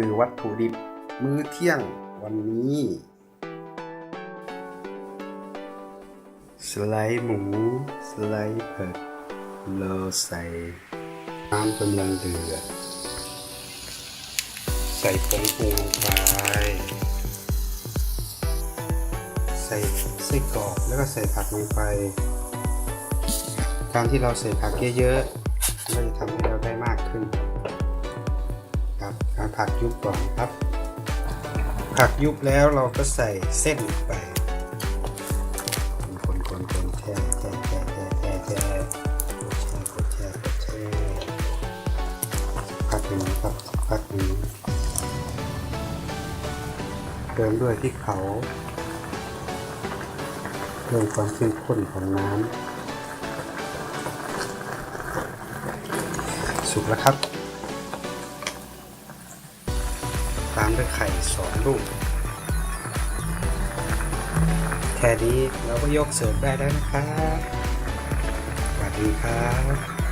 คือวัตถุดิบมื้อเที่ยงวันนี้ สไลด์หมู สไลด์เผือกเราใส่น้ำกำลังเดือด ใส่ผงปรุงลงไป ใส่ไส้กรอกแล้วก็ใส่ผักลงไป การที่เราใส่ผักเยอะๆ ก็จะทำ ครับกาผักยุบก่อนครับ ผักยุบแล้วเราก็ใส่เส้นไปคนคนคนแช่แช่แช่แช่แช่แช่แช่กดแช่พักหนึ่งครับพักหนึ่งเติมด้วยพริกเผาเพิ่มความเข้มข้นของน้ำสุกแล้วครับ ตามด้วยไข่สองลูก แค่นี้เราก็ยกเสิร์ฟได้แล้วนะครับสวัสดีครับ